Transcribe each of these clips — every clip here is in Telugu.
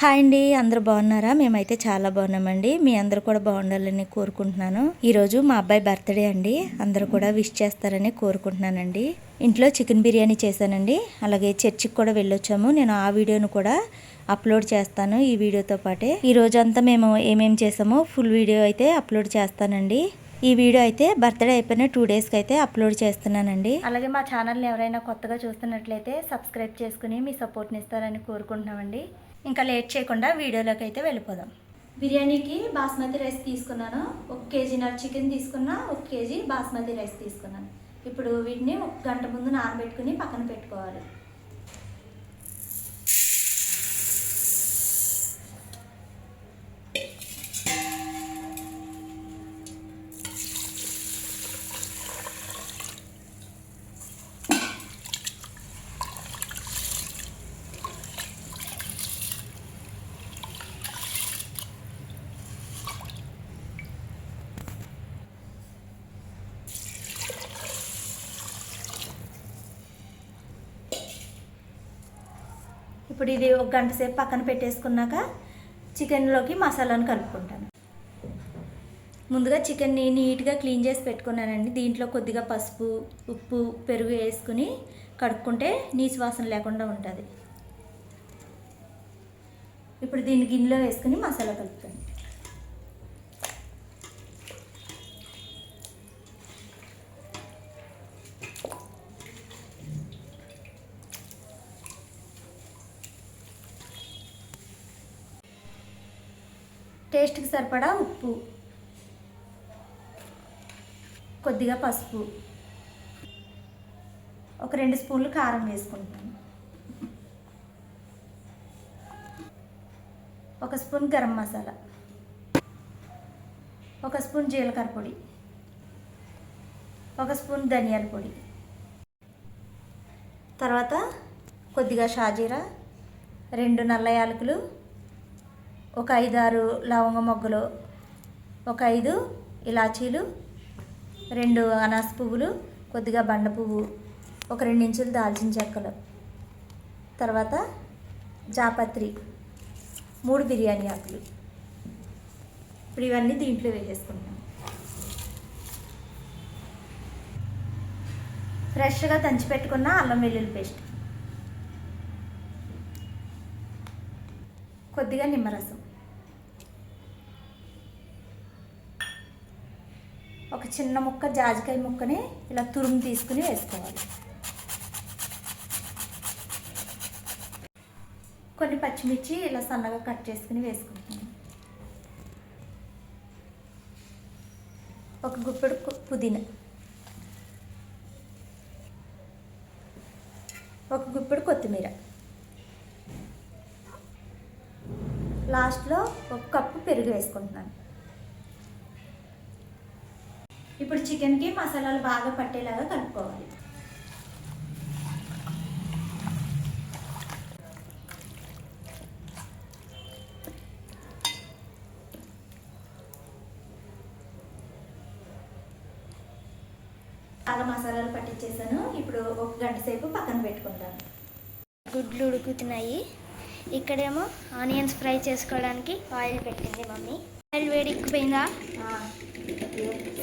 హాయ్ అండి అందరూ బాగున్నారా? మేమైతే చాలా బాగున్నామండి. మీ అందరూ కూడా బాగుండాలని కోరుకుంటున్నాను. ఈరోజు మా అబ్బాయి బర్త్డే అండి. అందరూ కూడా విష్ చేస్తారని కోరుకుంటున్నానండి. ఇంట్లో చికెన్ బిర్యానీ చేశానండి. అలాగే చర్చికి కూడా వెళ్ళొచ్చాము. నేను ఆ వీడియోను కూడా అప్లోడ్ చేస్తాను ఈ వీడియోతో పాటే. ఈ రోజంతా మేము ఏమేమి చేసామో ఫుల్ వీడియో అయితే అప్లోడ్ చేస్తానండి. ఈ వీడియో అయితే బర్త్డే అయిపోయిన టూ డేస్కి అయితే అప్లోడ్ చేస్తున్నానండి. అలాగే మా ఛానల్ని ఎవరైనా కొత్తగా చూస్తున్నట్లయితే సబ్స్క్రైబ్ చేసుకుని మీ సపోర్ట్ని ఇస్తారని కోరుకుంటున్నామండి. ఇంకా లేట్ చేయకుండా వీడియోలోకి అయితే వెళ్ళిపోదాం. బిర్యానీకి బాస్మతి రైస్ తీసుకున్నాను. ఒక కేజీ కేజీన్నర చికెన్ తీసుకున్నా ఒక కేజీ బాస్మతి రైస్ తీసుకున్నాను. ఇప్పుడు వీటిని ఒక గంట ముందు నానబెట్టుకుని పక్కన పెట్టుకోవాలి. ఇప్పుడు ఇది ఒక గంట సేపు పక్కన పెట్టేసుకున్నాక చికెన్లోకి మసాలాను కలుపుకుంటాను. ముందుగా చికెన్ని నీట్గా క్లీన్ చేసి పెట్టుకున్నానండి. దీంట్లో కొద్దిగా పసుపు ఉప్పు పెరుగు వేసుకుని కడుక్కుంటే నీచు వాసన లేకుండా ఉంటుంది. ఇప్పుడు దీన్ని గిన్నెలో వేసుకుని మసాలా కలుపుతాను టేస్ట్కి సరిపడా ఉప్పు. కొద్దిగా పసుపు. ఒక రెండు స్పూన్లు కారం వేసుకుంటాను. ఒక స్పూన్ గరం మసాలా. ఒక స్పూన్ జీలకర్ర పొడి. ఒక స్పూన్ ధనియాల పొడి. తర్వాత కొద్దిగా షాజీరా రెండు నల్ల యాలకులు ఒక ఐదారు లవంగ మొగ్గలు ఒక ఐదు ఇలాచీలు రెండు అనాస పువ్వులు కొద్దిగా బండ పువ్వు ఒక రెండు ఇంచులు దాల్చిన చెక్కలు తర్వాత జాపత్రి మూడు బిర్యానీ ఆకులు. ఇప్పుడు ఇవన్నీ దీంట్లో వేసేసుకుంటాం. ఫ్రెష్గా తంచి పెట్టుకున్న అల్లం వెల్లుల్లి పేస్ట్. కొద్దిగా నిమ్మరసం. చిన్న ముక్క జాజికాయ ముక్కని ఇలా తురుము తీసుకుని వేసుకోవాలి. కొన్ని పచ్చిమిర్చి ఇలా సన్నగా కట్ చేసుకుని వేసుకుంటాను ఒక గుప్పెడు పుదీనా. ఒక గుప్పెడు కొత్తిమీర. లాస్ట్లో ఒక కప్పు పెరుగు వేసుకుంటున్నాను. ఇప్పుడు చికెన్కి మసాలాలు బాగా పట్టేలాగా కలుపుకోవాలి. బాగా మసాలాలు పట్టించేసాను ఇప్పుడు ఒక గంట సేపు పక్కన పెట్టుకుంటాను. గుడ్లు ఉడుకుతున్నాయి. ఇక్కడేమో ఆనియన్స్ ఫ్రై చేసుకోవడానికి ఆయిల్ పెట్టింది మమ్మీ. ఆయిల్ వేడెక్కిపోయిందా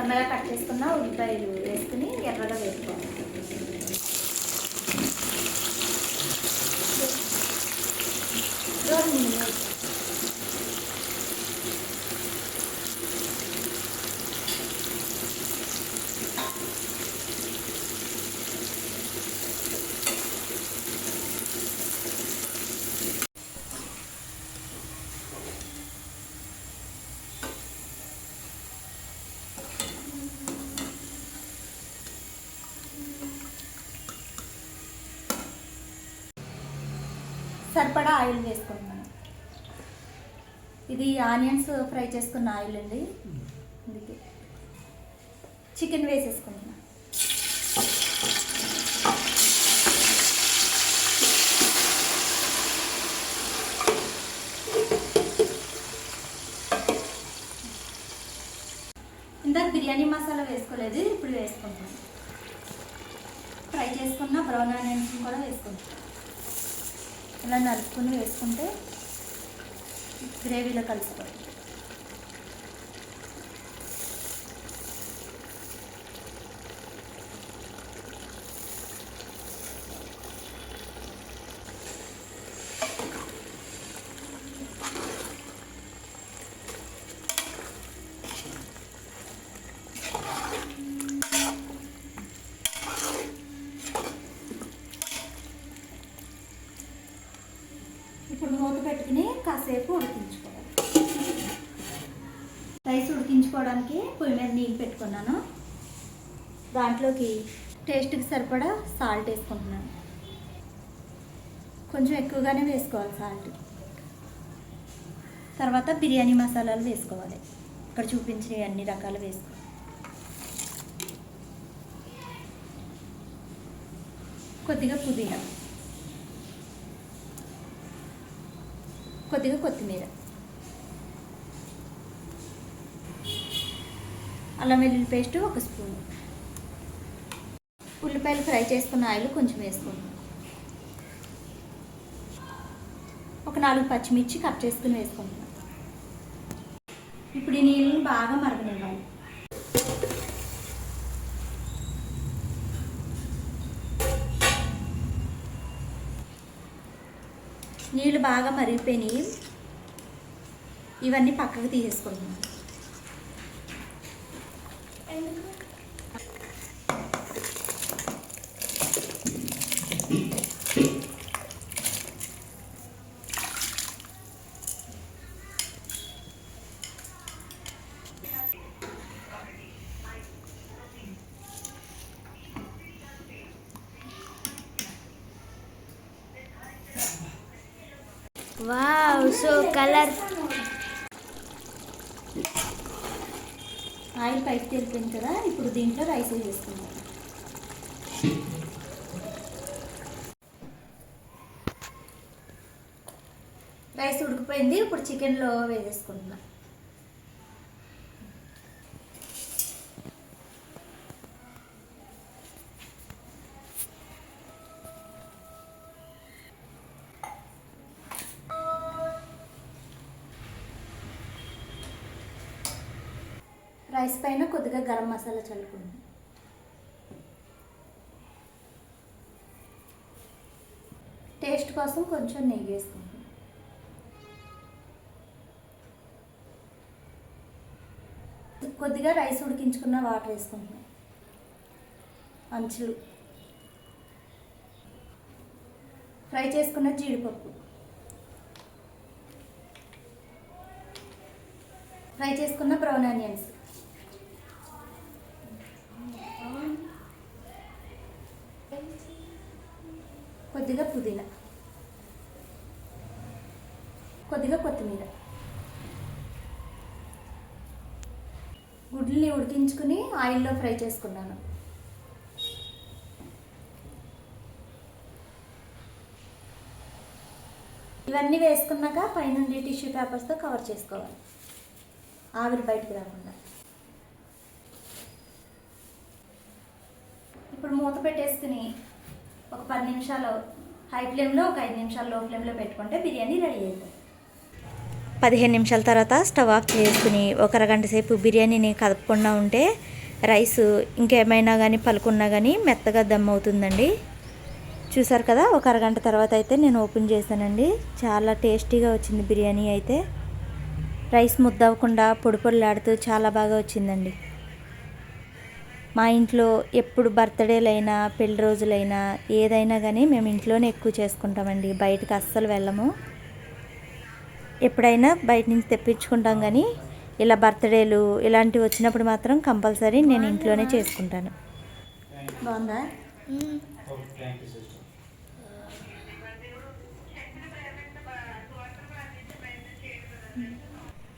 సన్నగా కట్ చేసుకున్న ఉల్లిపాయలు వేసుకుని ఎర్రగా వేసుకోవాలి రోజు సరిపడా ఆయిల్ వేసుకుంటున్నాను. ఇది ఆనియన్స్ ఫ్రై చేసుకున్న ఆయిల్ అండి. అందుకే చికెన్ వేసేసుకుంటున్నాను ఇందాక బిర్యానీ మసాలా వేసుకోలేదు ఇప్పుడు వేసుకుంటాను ఫ్రై చేసుకున్న బ్రౌన్ ఆనియన్స్ కూడా వేసుకుంటాం అలా నలుపుకుని వేసుకుంటే గ్రేవీలో కలిసిపోతుంది. ఇప్పుడు మూత పెట్టుకుని కాసేపు ఉడికించుకోవాలి. రైస్ ఉడికించుకోవడానికి పొయ్యి మీద నీళ్ళు పెట్టుకున్నాను. దాంట్లోకి టేస్ట్కి సరిపడా సాల్ట్ వేసుకుంటున్నాను. కొంచెం ఎక్కువగానే వేసుకోవాలి సాల్ట్. తర్వాత బిర్యానీ మసాలాలు వేసుకోవాలి. ఇక్కడ చూపించిన అన్ని రకాలు వేసుకోవాలి కొద్దిగా పుదీనా. కొద్దిగా కొత్తిమీర. అల్లం వెల్లుల్లి పేస్ట్ ఒక స్పూన్. ఉల్లిపాయలు ఫ్రై చేసుకున్న ఆయిల్ కొంచెం వేసుకోండి. ఒక నాలుగు పచ్చిమిర్చి కట్ చేసుకుని వేసుకుంటున్నాం ఇప్పుడు ఈ నీళ్ళని బాగా మరగనివ్వాలి నీళ్ళు బాగా మరిగిపోయినాయి. ఇవన్నీ పక్కకు తీసేసుకుంటున్నాం వావ్ సో కలర్ ఆయిల్ పైకి తెలిపింది కదా ఇప్పుడు దీంట్లో రైస్ వేసుకుందాం. రైస్ ఉడికిపోయింది ఇప్పుడు చికెన్లో వేసేసుకుంటున్నాను రైస్ పైన కొద్దిగా గరం మసాలా చల్లుకుందాం టేస్ట్ కోసం కొంచెం నెయ్యి వేసుకుంటాం కొద్దిగా రైస్ ఉడికించుకున్న వాటర్ వేసుకుంటున్నాం. అంచులు. ఫ్రై చేసుకున్న జీడిపప్పు. ఫ్రై చేసుకున్న బ్రౌన్ ఆనియన్స్ కొద్దిగా పుదీనా కొద్దిగా కొత్తిమీర గుడ్లని ఉడికించుకుని ఆయిల్లో ఫ్రై చేసుకున్నాను. ఇవన్నీ వేసుకున్నాక పైనుండి టిష్యూ పేపర్స్తో కవర్ చేసుకోవాలి. ఆవిరి బయటికి రాకుండా. ఇప్పుడు మూత పెట్టేసుకుని ఒక పది నిమిషాలు హై ఫ్లేమ్లో ఒక ఐదు నిమిషాలు లో ఫ్లేమ్లో పెట్టుకుంటే బిర్యానీ రెడీ అయిపోతుంది. పదిహేను నిమిషాల తర్వాత స్టవ్ ఆఫ్ చేసుకుని ఒక అరగంట సేపు బిర్యానీని కదపకుండా ఉంటే రైస్ ఇంకేమైనా కానీ పలుకున్నా కానీ మెత్తగా దమ్ అవుతుందండి. చూసారు కదా ఒక అరగంట తర్వాత అయితే నేను ఓపెన్ చేశానండి. చాలా టేస్టీగా వచ్చింది బిర్యానీ అయితే. రైస్ ముద్ద అవ్వకుండా పొడి పొడిలాడుతూ చాలా బాగా వచ్చిందండి. మా ఇంట్లో ఎప్పుడు బర్త్డేలైనా పెళ్ళి రోజులైనా ఏదైనా కానీ మేము ఇంట్లోనే ఎక్కువ చేసుకుంటామండి. బయటకు అస్సలు వెళ్ళము. ఎప్పుడైనా బయట నుంచి తెప్పించుకుంటాం కానీ ఇలా బర్త్డేలు ఇలాంటివి వచ్చినప్పుడు మాత్రం కంపల్సరీ నేను ఇంట్లోనే చేసుకుంటాను. బాగుందా?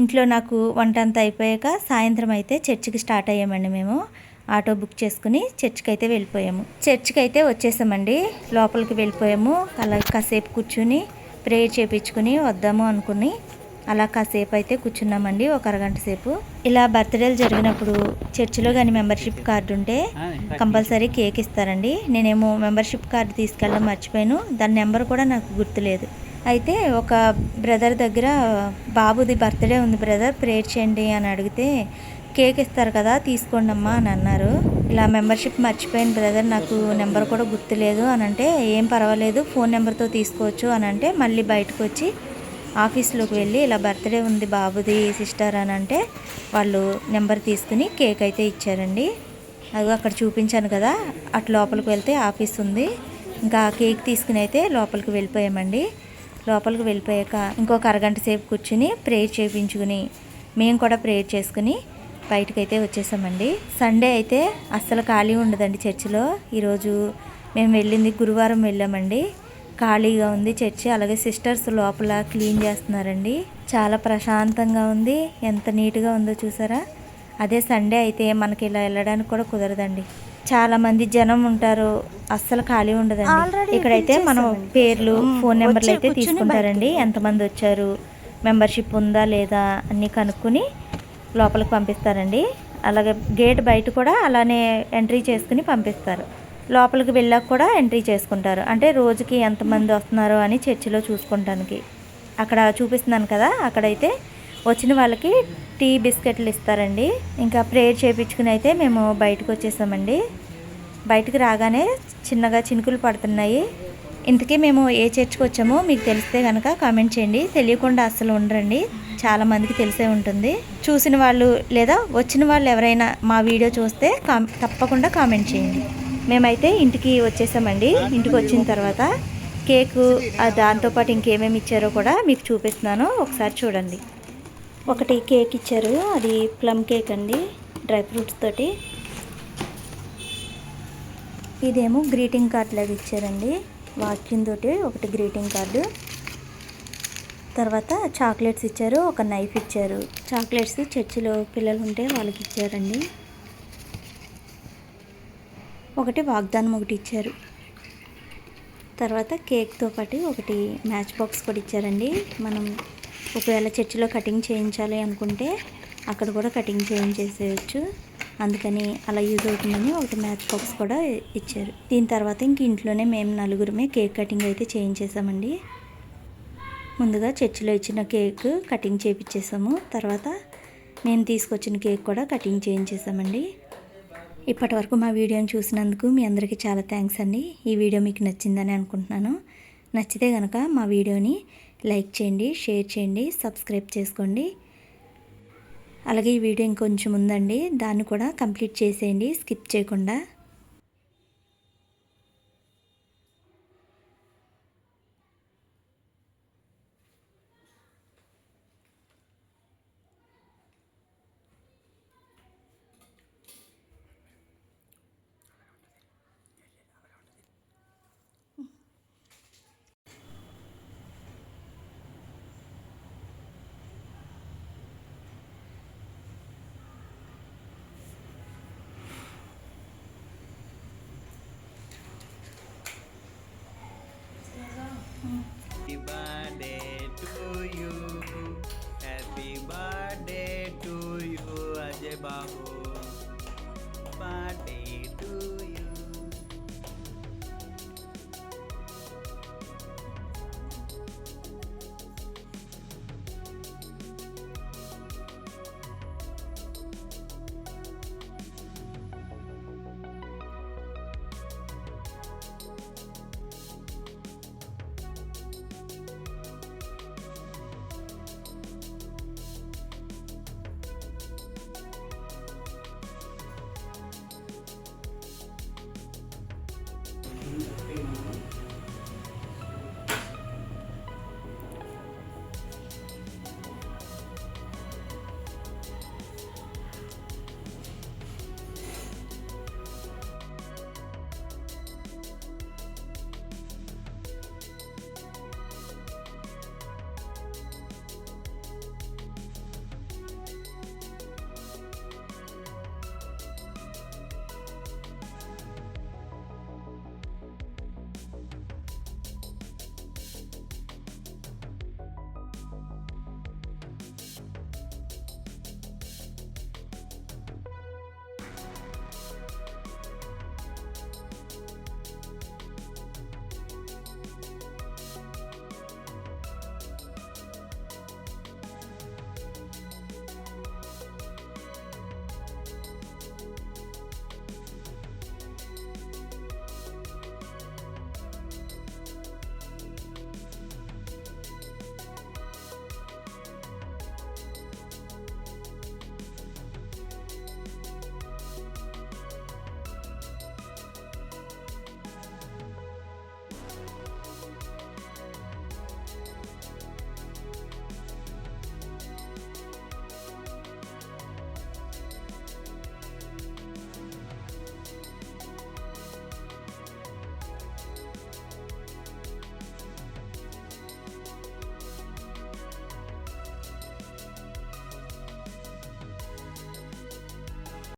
ఇంట్లో నాకు వంట అంతా అయిపోయాక సాయంత్రం అయితే చర్చికి స్టార్ట్ అయ్యామండి మేము. ఆటో బుక్ చేసుకుని చర్చికి అయితే వెళ్ళిపోయాము. చర్చికి అయితే వచ్చేసామండి. లోపలికి వెళ్ళిపోయాము. అలా కాసేపు కూర్చుని ప్రేయర్ చేపించుకుని వద్దాము అనుకుని అలా కాసేపు అయితే కూర్చున్నామండి ఒక అరగంట సేపు. ఇలా బర్త్డేలు జరిగినప్పుడు చర్చిలో కానీ మెంబర్షిప్ కార్డు ఉంటే కంపల్సరీ కేక్ ఇస్తారండి. నేనేమో మెంబర్షిప్ కార్డు తీసుకెళ్ళడం మర్చిపోయాను దాని నెంబర్ కూడా నాకు గుర్తులేదు. అయితే ఒక బ్రదర్ దగ్గర బాబుది బర్త్డే ఉంది బ్రదర్ ప్రేయర్ చేయండి అని అడిగితే కేక్ ఇస్తారు కదా తీసుకోండి అమ్మా అని అన్నారు. ఇలా మెంబర్షిప్ మర్చిపోయాను బ్రదర్ నాకు నెంబర్ కూడా గుర్తులేదు అని అంటే ఏం పర్వాలేదు ఫోన్ నెంబర్తో తీసుకోవచ్చు అని అంటే మళ్ళీ బయటకు వచ్చి ఆఫీస్లోకి వెళ్ళి ఇలా బర్త్డే ఉంది బాబుది సిస్టర్ అని అంటే వాళ్ళు నెంబర్ తీసుకుని కేక్ అయితే ఇచ్చారండి. అది అక్కడ చూపించాను కదా అటు లోపలికి వెళ్తే ఆఫీస్ ఉంది. ఇంకా కేక్ తీసుకుని అయితే లోపలికి వెళ్ళిపోయామండి. లోపలికి వెళ్ళిపోయాక ఇంకొక అరగంట సేపు కూర్చుని ప్రేయర్ చేయించుకుని మేము కూడా ప్రేయర్ చేసుకుని బయటకైతే వచ్చేసామండి. సండే అయితే అస్సలు ఖాళీ ఉండదండి చర్చిలో. ఈరోజు మేము వెళ్ళింది గురువారం వెళ్ళామండి. ఖాళీగా ఉంది చర్చి అలాగే సిస్టర్స్ లోపల క్లీన్ చేస్తున్నారండి. చాలా ప్రశాంతంగా ఉంది. ఎంత నీట్గా ఉందో చూసారా? అదే సండే అయితే మనకి ఇలా వెళ్ళడానికి కూడా కుదరదండి. చాలా మంది జనం ఉంటారు. అస్సలు ఖాళీ ఉండదండి. ఇక్కడైతే మనం పేర్లు ఫోన్ నెంబర్లు అయితే తీసుకుంటారండి. ఎంతమంది వచ్చారు? మెంబర్షిప్ ఉందా లేదా? అన్నీ కనుక్కొని లోపలికి పంపిస్తారండి. అలాగే గేట్ బయట కూడా అలానే ఎంట్రీ చేసుకుని పంపిస్తారు. లోపలికి వెళ్ళాక కూడా ఎంట్రీ చేసుకుంటారు. అంటే రోజుకి ఎంతమంది వస్తున్నారో అని చర్చిలో చూసుకుంటానికి అక్కడ చూపిస్తున్నాను కదా అక్కడైతే వచ్చిన వాళ్ళకి టీ బిస్కెట్లు ఇస్తారండి. ఇంకా ప్రేయర్ చేయించుకుని అయితే మేము బయటకు వచ్చేసామండి. బయటకు రాగానే చిన్నగా చినుకులు పడుతున్నాయి. ఇంతకీ మేము ఏ చర్చ్కి వచ్చామో మీకు తెలిస్తే కనుక కామెంట్ చేయండి. తెలియకుండా అస్సలు ఉండరండి. చాలా మందికి తెలిసే ఉంటుంది. చూసిన వాళ్ళు లేదా వచ్చిన వాళ్ళు ఎవరైనా మా వీడియో చూస్తే తప్పకుండా కామెంట్ చేయండి. మేమైతే ఇంటికి వచ్చేసామండి. ఇంటికి వచ్చిన తర్వాత కేకు దాంతోపాటు ఇంకేమేమి ఇచ్చారో కూడా మీకు చూపిస్తున్నాను. ఒకసారి చూడండి. ఒకటి కేక్ ఇచ్చారు. అది ప్లమ్ కేక్ అండి. డ్రై ఫ్రూట్స్ తోటి. ఇదేమో గ్రీటింగ్ కార్డ్ లాగా ఇచ్చారండి. వాక్యం తోటి ఒకటి గ్రీటింగ్ కార్డు. తర్వాత చాక్లెట్స్ ఇచ్చారు ఒక నైఫ్ ఇచ్చారు. చాక్లెట్స్ చర్చిలో పిల్లలు ఉంటే వాళ్ళకి ఇచ్చారండి. ఒకటి వాగ్దానం ఒకటి ఇచ్చారు. తర్వాత కేక్తో పాటు ఒకటి మ్యాచ్ బాక్స్ కూడా ఇచ్చారండి. మనం ఒకవేళ చర్చిలో కటింగ్ చేయించాలి అనుకుంటే అక్కడ కూడా కటింగ్ చేయించేసేయచ్చు. అందుకని అలా యూజ్ అవుతుందని ఒకటి మ్యాచ్ బాక్స్ కూడా ఇచ్చారు. దీని తర్వాత ఇంక ఇంట్లోనే మేము నలుగురమే కేక్ కటింగ్ అయితే చేయించేసామండి. ముందుగా చర్చిలో ఇచ్చిన కేక్ కటింగ్ చేయించేసాము తర్వాత నేను తీసుకొచ్చిన కేక్ కూడా కటింగ్ చేయించేసామండి. ఇప్పటి వరకు మా వీడియోని చూసినందుకు మీ అందరికీ చాలా థ్యాంక్స్ అండి. ఈ వీడియో మీకు నచ్చిందని అనుకుంటున్నాను. నచ్చితే కనుక మా వీడియోని లైక్ చేయండి షేర్ చేయండి సబ్స్క్రైబ్ చేసుకోండి. అలాగే ఈ వీడియో ఇంకొంచెం ఉందండి. దాన్ని కూడా కంప్లీట్ చేసేయండి. స్కిప్ చేయకుండా.